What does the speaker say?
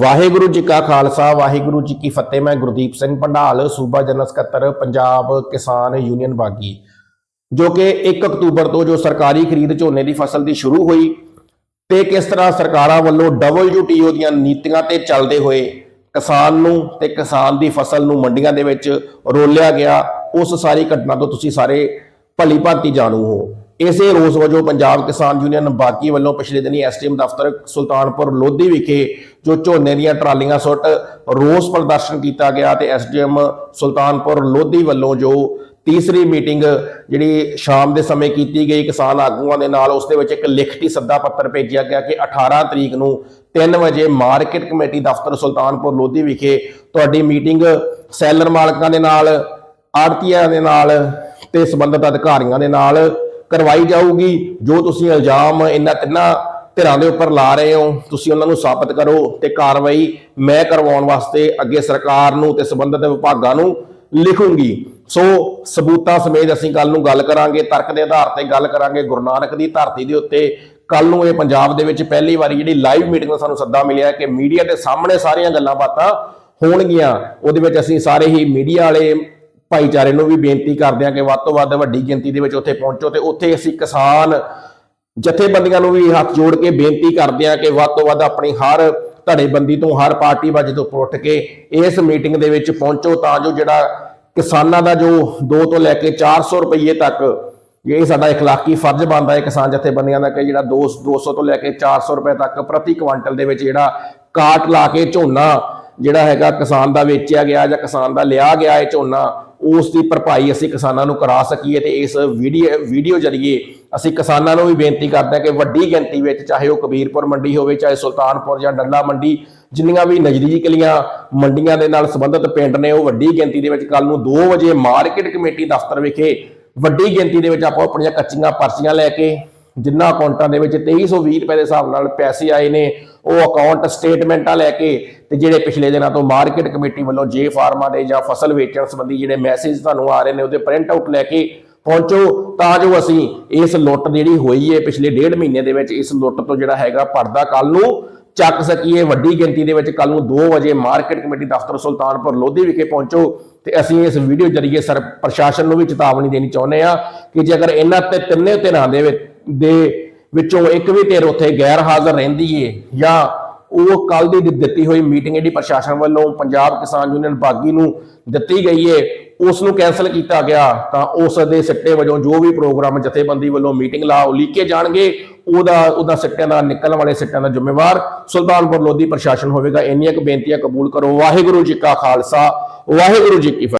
ਵਾਹਿਗੁਰੂ ਜੀ ਕਾ ਖਾਲਸਾ, ਵਾਹਿਗੁਰੂ ਜੀ ਕੀ ਫਤਿਹ। ਮੈਂ ਗੁਰਦੀਪ ਸਿੰਘ ਪੰਡਾਲ ਸੂਬਾ ਜਨਰਲ ਸਕੱਤਰ ਪੰਜਾਬ ਕਿਸਾਨ ਯੂਨੀਅਨ ਬਾਗੀ। ਜੋ ਕਿ 1 ਅਕਤੂਬਰ ਤੋਂ ਜੋ ਸਰਕਾਰੀ ਖਰੀਦ ਝੋਨੇ ਦੀ ਫਸਲ ਦੀ ਸ਼ੁਰੂ ਹੋਈ ਤੇ ਕਿਸ ਤਰ੍ਹਾਂ ਸਰਕਾਰਾਂ ਵੱਲੋਂ WTO ਦੀਆਂ ਨੀਤੀਆਂ ਤੇ ਚੱਲਦੇ ਹੋਏ ਕਿਸਾਨ ਨੂੰ ਤੇ ਕਿਸਾਨ ਦੀ ਫਸਲ ਨੂੰ ਮੰਡੀਆਂ ਦੇ ਵਿੱਚ ਰੋਲਿਆ ਗਿਆ, ਉਸ ਸਾਰੀ ਘਟਨਾ ਤੋਂ ਤੁਸੀਂ ਸਾਰੇ ਭਲੀ ਭਾਂਤੀ ਜਾਣੂ ਹੋ। ਇਸੇ ਰੋਸ ਵਜੋਂ ਪੰਜਾਬ ਕਿਸਾਨ ਯੂਨੀਅਨ ਬਾਕੀ ਵੱਲੋਂ ਪਿਛਲੇ ਦਿਨੀ ਐਸਟੀਐਮ ਦਫ਼ਤਰ ਸੁਲਤਾਨਪੁਰ ਲੋਧੀ ਵਿਖੇ ਜੋ ਝੋਨੇ ਦੀਆਂ ਟਰਾਲੀਆਂ ਸੁੱਟ ਰੋਸ ਪ੍ਰਦਰਸ਼ਨ ਕੀਤਾ ਗਿਆ ਤੇ ਐਸਡੀਐਮ ਸੁਲਤਾਨਪੁਰ ਲੋਧੀ ਵੱਲੋਂ ਜੋ ਤੀਸਰੀ ਮੀਟਿੰਗ ਜਿਹੜੀ ਸ਼ਾਮ ਦੇ ਸਮੇਂ ਕੀਤੀ ਗਈ, ਕਿਸਾਨ ਆਗੂਆਂ ਦੇ ਨਾਲ ਉਸ ਦੇ ਵਿੱਚ ਇੱਕ ਲਿਖਤੀ ਸੱਦਾ ਪੱਤਰ ਭੇਜਿਆ ਗਿਆ ਕਿ 18 ਤਰੀਕ ਨੂੰ 3 ਵਜੇ ਮਾਰਕੀਟ ਕਮੇਟੀ ਦਫ਼ਤਰ ਸੁਲਤਾਨਪੁਰ ਲੋਧੀ ਵਿਖੇ ਤੁਹਾਡੀ ਮੀਟਿੰਗ ਸੈਲਰ ਮਾਲਕਾਂ ਦੇ ਨਾਲ ਆੜਤੀਆਂ ਦੇ ਨਾਲ ਤੇ ਸੰਬੰਧਿਤ ਅਧਿਕਾਰੀਆਂ ਦੇ ਨਾਲ ਕਰਵਾਈ ਜਾਊਗੀ। ਜੋ ਤੁਸੀਂ ਇਲਜ਼ਾਮ ਇਹਨਾਂ ਤਿੰਨਾਂ ਧਿਰਾਂ ਦੇ ਉੱਪਰ ਲਾ ਰਹੇ ਹੋ, ਤੁਸੀਂ ਉਹਨਾਂ ਨੂੰ ਸਾਬਤ ਕਰੋ ਤੇ ਕਾਰਵਾਈ ਮੈਂ ਕਰਵਾਉਣ ਵਾਸਤੇ ਅੱਗੇ ਸਰਕਾਰ ਨੂੰ ਤੇ ਸੰਬੰਧਿਤ ਵਿਭਾਗਾਂ ਨੂੰ ਲਿਖੂੰਗੀ। ਸੋ ਸਬੂਤਾਂ ਸਮੇਤ ਅਸੀਂ ਕੱਲ ਨੂੰ ਗੱਲ ਕਰਾਂਗੇ, ਤਰਕ ਦੇ ਆਧਾਰ ਤੇ ਗੱਲ ਕਰਾਂਗੇ, ਗੁਰੂ ਨਾਨਕ ਦੀ ਧਰਤੀ ਦੇ ਉੱਤੇ। ਕੱਲ ਨੂੰ ਇਹ ਪੰਜਾਬ ਦੇ ਵਿੱਚ ਪਹਿਲੀ ਵਾਰੀ ਜਿਹੜੀ ਲਾਈਵ ਮੀਟਿੰਗ ਦਾ ਸਾਨੂੰ ਸੱਦਾ ਮਿਲਿਆ ਕਿ ਮੀਡੀਆ ਦੇ ਸਾਹਮਣੇ ਸਾਰੀਆਂ ਗੱਲਾਂ ਬਾਤਾਂ ਹੋਣਗੀਆਂ। ਉਹਦੇ ਵਿੱਚ ਅਸੀਂ ਸਾਰੇ ਹੀ ਮੀਡੀਆ ਵਾਲੇ ਭਾਈਚਾਰੇ ਨੂੰ ਵੀ ਬੇਨਤੀ ਕਰਦੇ ਹਾਂ ਕਿ ਵੱਧ ਤੋਂ ਵੱਧ ਵੱਡੀ ਗਿਣਤੀ ਦੇ ਵਿੱਚ ਉੱਥੇ ਪਹੁੰਚੋ ਤੇ ਉੱਥੇ ਅਸੀਂ ਕਿਸਾਨ ਜਥੇਬੰਦੀਆਂ ਨੂੰ ਵੀ ਹੱਥ ਜੋੜ ਕੇ ਬੇਨਤੀ ਕਰਦੇ ਹਾਂ ਕਿ ਵੱਧ ਤੋਂ ਵੱਧ ਆਪਣੀ ਹਰ ਧੜੇਬੰਦੀ ਤੋਂ ਹਰ ਪਾਰਟੀ ਵਜੇ ਤੋਂ ਉੱਠ ਕੇ ਇਸ ਮੀਟਿੰਗ ਦੇ ਵਿੱਚ ਪਹੁੰਚੋ ਤਾਂ ਜੋ ਜਿਹੜਾ ਕਿਸਾਨਾਂ ਦਾ ਜੋ 2 ਤੋਂ ਲੈ ਕੇ 400 ਰੁਪਏ ਤੱਕ ਇਹ ਸਾਡਾ اخلاقی ਫਰਜ਼ ਬਣਦਾ ਹੈ ਕਿਸਾਨ ਜਥੇਬੰਦੀਆਂ ਦਾ ਕਿ ਜਿਹੜਾ 2 200 ਤੋਂ ਲੈ ਕੇ 400 ਰੁਪਏ ਤੱਕ ਪ੍ਰਤੀ ਕੁਆਂਟਲ ਦੇ ਵਿੱਚ ਜਿਹੜਾ ਕਾਟ ਲਾ ਕੇ ਝੋਨਾ ਜਿਹੜਾ ਹੈਗਾ ਕਿਸਾਨ ਦਾ ਵੇਚਿਆ ਗਿਆ ਜਾਂ ਕਿਸਾਨ ਦਾ ਲਿਆ ਗਿਆ ਹੈ ਝੋਨਾ ਉਸ ਦੀ ਭਰਪਾਈ ਅਸੀਂ ਕਿਸਾਨਾਂ ਨੂੰ ਕਰਾ ਸਕੀਏ ਤੇ ਇਸ ਵੀਡੀਓ ਵੀਡੀਓ ਜਰੀਏ ਅਸੀਂ ਕਿਸਾਨਾਂ ਨੂੰ ਵੀ ਬੇਨਤੀ ਕਰਦੇ ਹਾਂ ਕਿ ਵੱਡੀ ਗਿਣਤੀ ਵਿੱਚ ਚਾਹੇ ਉਹ ਕਬੀਰਪੁਰ ਮੰਡੀ ਹੋਵੇ, ਚਾਹੇ ਸੁਲਤਾਨਪੁਰ ਜਾਂ ਡੱਲਾ ਮੰਡੀ, ਜਿੰਨੀਆਂ ਵੀ ਨਜ਼ਦੀਕਲੀਆਂ ਮੰਡੀਆਂ ਦੇ ਨਾਲ ਸੰਬੰਧਿਤ ਪਿੰਡ ਨੇ, ਉਹ ਵੱਡੀ ਗਿਣਤੀ ਦੇ ਵਿੱਚ ਕੱਲ ਨੂੰ 2 ਵਜੇ ਮਾਰਕੀਟ ਕਮੇਟੀ ਦਫ਼ਤਰ ਵਿਖੇ ਵੱਡੀ ਗਿਣਤੀ ਦੇ ਵਿੱਚ ਆਪਾਂ ਆਪਣੀਆਂ ਕੱਚੀਆਂ ਪਰਚੀਆਂ ਲੈ ਕੇ ਜਿੰਨਾ ਅਕਾਊਂਟਾਂ ਦੇ ਵਿੱਚ 2320 ਰੁਪਏ ਦੇ ਹਿਸਾਬ ਨਾਲ ਪੈਸੇ ਆਏ ਨੇ ਉਹ ਅਕਾਊਂਟ ਸਟੇਟਮੈਂਟਾਂ ਲੈ ਕੇ ਤੇ ਜਿਹੜੇ ਪਿਛਲੇ ਦਿਨਾਂ ਤੋਂ ਮਾਰਕੀਟ ਕਮੇਟੀ ਵੱਲੋਂ ਜੇ ਫਾਰਮਾਂ ਦੇ ਜਾਂ ਫਸਲ ਵੇਚਣ ਸੰਬੰਧੀ ਜਿਹੜੇ ਮੈਸੇਜ ਤੁਹਾਨੂੰ ਆ ਰਹੇ ਨੇ, ਉਹਦੇ ਪ੍ਰਿੰਟ ਆਊਟ ਲੈ ਕੇ ਪਹੁੰਚੋ, ਤਾਂ ਜੋ ਅਸੀਂ ਇਸ ਲੁੱਟ ਜਿਹੜੀ ਹੋਈ ਹੈ ਪਿਛਲੇ ਡੇਢ ਮਹੀਨੇ ਦੇ ਵਿੱਚ, ਇਸ ਲੁੱਟ ਤੋਂ ਜਿਹੜਾ ਹੈਗਾ ਪਰਦਾ ਕੱਲ ਨੂੰ ਚੱਕ ਸਕੀਏ। ਵੱਡੀ ਗਿਣਤੀ ਦੇ ਵਿੱਚ ਕੱਲ ਨੂੰ 2 ਵਜੇ ਮਾਰਕੀਟ ਕਮੇਟੀ ਦਫ਼ਤਰ ਸੁਲਤਾਨਪੁਰ ਲੋਧੀ ਵਿਖੇ ਪਹੁੰਚੋ ਤੇ ਅਸੀਂ ਇਸ ਵੀਡੀਓ ਜਰੀਏ ਸਰ, ਪ੍ਰਸ਼ਾਸਨ ਨੂੰ ਵੀ ਚੇਤਾਵਨੀ ਦੇਣੀ ਚਾਹੁੰਦੇ ਆ ਕਿ ਜੇ ਅਗਰ ਇਹਨਾਂ ਤੇ ਤਿੰਨੇ ਧਿਰਾਂ ਦੇ ਦੇ ਵਿੱਚੋਂ ਇੱਕ ਵੀ ਧਿਰ ਉੱਥੇ ਗੈਰ ਹਾਜ਼ਰ ਰਹਿੰਦੀ ਏ ਜਾਂ ਉਹ ਕੱਲ ਦੀ ਦਿੱਤੀ ਹੋਈ ਮੀਟਿੰਗ ਜਿਹੜੀ ਪ੍ਰਸ਼ਾਸਨ ਵੱਲੋਂ ਪੰਜਾਬ ਕਿਸਾਨ ਯੂਨੀਅਨ ਬਾਗੀ ਨੂੰ ਦਿੱਤੀ ਗਈ ਏ, ਉਸ ਨੂੰ ਕੈਨਸਲ ਕੀਤਾ ਗਿਆ, ਤਾਂ ਉਸ ਦੇ ਸਿੱਟੇ ਵਜੋਂ ਜੋ ਵੀ ਪ੍ਰੋਗਰਾਮ ਜਥੇਬੰਦੀ ਵੱਲੋਂ ਮੀਟਿੰਗ ਲਾ ਉਹ ਲੀਕੇ ਜਾਣਗੇ, ਉਹਦਾ ਉਹਦਾ ਸਿੱਟਿਆਂ ਦਾ, ਨਿਕਲਣ ਵਾਲੇ ਸਿੱਟਿਆਂ ਦਾ ਜ਼ਿੰਮੇਵਾਰ ਸੁਲਤਾਨਪੁਰ ਲੋਧੀ ਪ੍ਰਸ਼ਾਸਨ ਹੋਵੇਗਾ। ਇੰਨੀਆਂ ਕੁ ਬੇਨਤੀਆਂ ਕਬੂਲ ਕਰੋ। ਵਾਹਿਗੁਰੂ ਜੀ ਕਾ ਖਾਲਸਾ, ਵਾਹਿਗੁਰੂ ਜੀ ਕੀ ਫਤਿਹ।